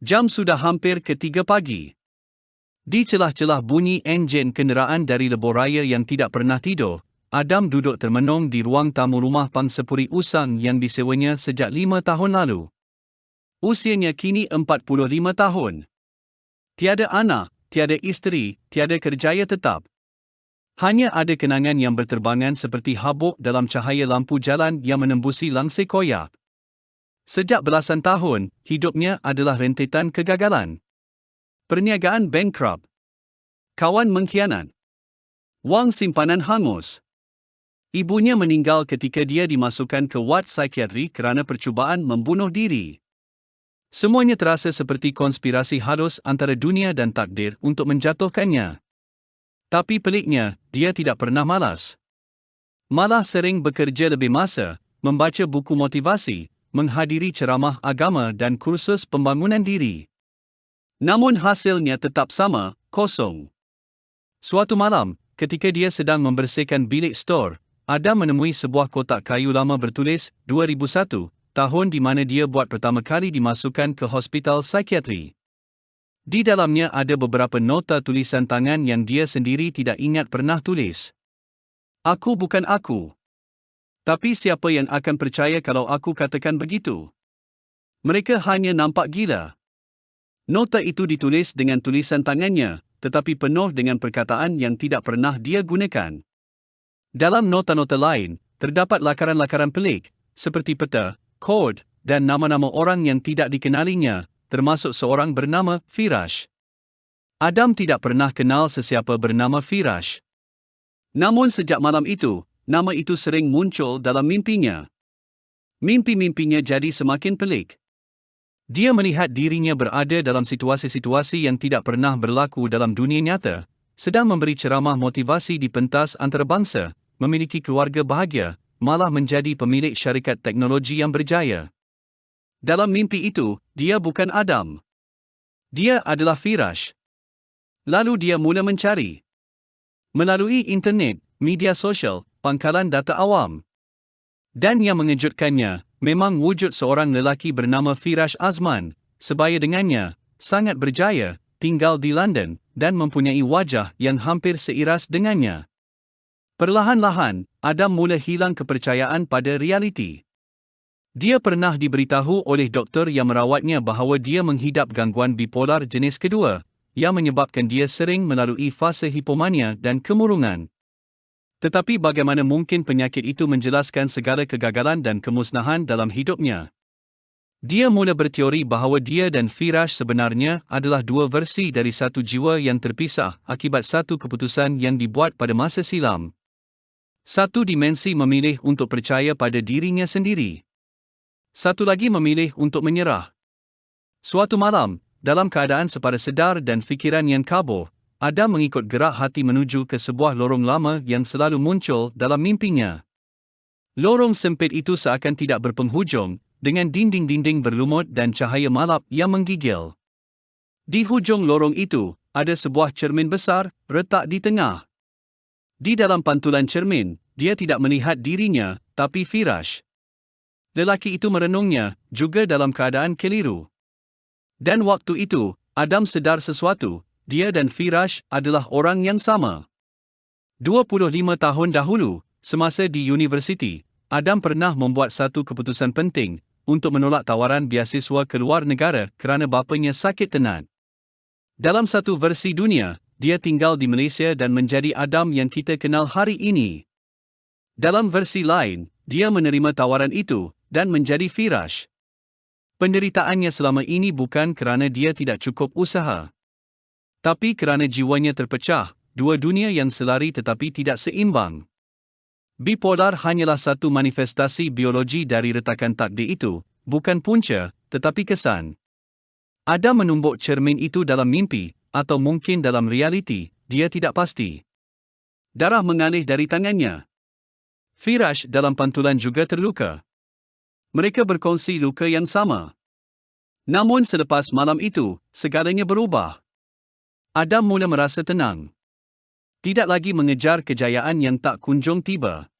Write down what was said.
Jam sudah hampir ke tiga pagi. Di celah-celah bunyi enjin kenderaan dari leboraya yang tidak pernah tidur, Adam duduk termenung di ruang tamu rumah pangsepuri usang yang disewanya sejak lima tahun lalu. Usianya kini 45 tahun. Tiada anak, tiada isteri, tiada kerjaya tetap. Hanya ada kenangan yang berterbangan seperti habuk dalam cahaya lampu jalan yang menembusi langsir koyak. Sejak belasan tahun, hidupnya adalah rentetan kegagalan. Perniagaan bankrupt. Kawan mengkhianat. Wang simpanan hangus. Ibunya meninggal ketika dia dimasukkan ke wad psikiatri kerana percubaan membunuh diri. Semuanya terasa seperti konspirasi halus antara dunia dan takdir untuk menjatuhkannya. Tapi peliknya, dia tidak pernah malas. Malah sering bekerja lebih masa, membaca buku motivasi, menghadiri ceramah agama dan kursus pembangunan diri. Namun hasilnya tetap sama, kosong. Suatu malam, ketika dia sedang membersihkan bilik store, Adam menemui sebuah kotak kayu lama bertulis 2001, tahun di mana dia buat pertama kali dimasukkan ke hospital psikiatri. Di dalamnya ada beberapa nota tulisan tangan yang dia sendiri tidak ingat pernah tulis. Aku bukan aku. Tapi siapa yang akan percaya kalau aku katakan begitu? Mereka hanya nampak gila. Nota itu ditulis dengan tulisan tangannya, tetapi penuh dengan perkataan yang tidak pernah dia gunakan. Dalam nota-nota lain, terdapat lakaran-lakaran pelik, seperti peta, kod, dan nama-nama orang yang tidak dikenalinya, termasuk seorang bernama Firash. Adam tidak pernah kenal sesiapa bernama Firash. Namun sejak malam itu, nama itu sering muncul dalam mimpinya. Mimpi-mimpinya jadi semakin pelik. Dia melihat dirinya berada dalam situasi-situasi yang tidak pernah berlaku dalam dunia nyata, sedang memberi ceramah motivasi di pentas antarabangsa, memiliki keluarga bahagia, malah menjadi pemilik syarikat teknologi yang berjaya. Dalam mimpi itu, dia bukan Adam. Dia adalah Firash. Lalu dia mula mencari. Melalui internet, media sosial, pangkalan data awam. Dan yang mengejutkannya, memang wujud seorang lelaki bernama Firash Azman, sebaya dengannya, sangat berjaya, tinggal di London, dan mempunyai wajah yang hampir seiras dengannya. Perlahan-lahan, Adam mula hilang kepercayaan pada realiti. Dia pernah diberitahu oleh doktor yang merawatnya bahawa dia menghidap gangguan bipolar jenis kedua, yang menyebabkan dia sering melalui fase hipomania dan kemurungan. Tetapi bagaimana mungkin penyakit itu menjelaskan segala kegagalan dan kemusnahan dalam hidupnya? Dia mula berteori bahawa dia dan Firash sebenarnya adalah dua versi dari satu jiwa yang terpisah akibat satu keputusan yang dibuat pada masa silam. Satu dimensi memilih untuk percaya pada dirinya sendiri. Satu lagi memilih untuk menyerah. Suatu malam, dalam keadaan sepada sedar dan fikiran yang kabur, Adam mengikut gerak hati menuju ke sebuah lorong lama yang selalu muncul dalam mimpinya. Lorong sempit itu seakan tidak berpenghujung, dengan dinding-dinding berlumut dan cahaya malap yang menggigil. Di hujung lorong itu, ada sebuah cermin besar, retak di tengah. Di dalam pantulan cermin, dia tidak melihat dirinya, tapi Firash. Lelaki itu merenungnya, juga dalam keadaan keliru. Dan waktu itu, Adam sedar sesuatu, dia dan Firash adalah orang yang sama. 25 tahun dahulu, semasa di universiti, Adam pernah membuat satu keputusan penting untuk menolak tawaran beasiswa ke luar negara kerana bapanya sakit tenat. Dalam satu versi dunia, dia tinggal di Malaysia dan menjadi Adam yang kita kenal hari ini. Dalam versi lain, dia menerima tawaran itu dan menjadi Firash. Penderitaannya selama ini bukan kerana dia tidak cukup usaha. Tapi kerana jiwanya terpecah, dua dunia yang selari tetapi tidak seimbang. Bipolar hanyalah satu manifestasi biologi dari retakan takdir itu, bukan punca, tetapi kesan. Ada menumbuk cermin itu dalam mimpi, atau mungkin dalam realiti, dia tidak pasti. Darah mengalir dari tangannya. Firash dalam pantulan juga terluka. Mereka berkongsi luka yang sama. Namun selepas malam itu, segalanya berubah. Adam mula merasa tenang. Tidak lagi mengejar kejayaan yang tak kunjung tiba.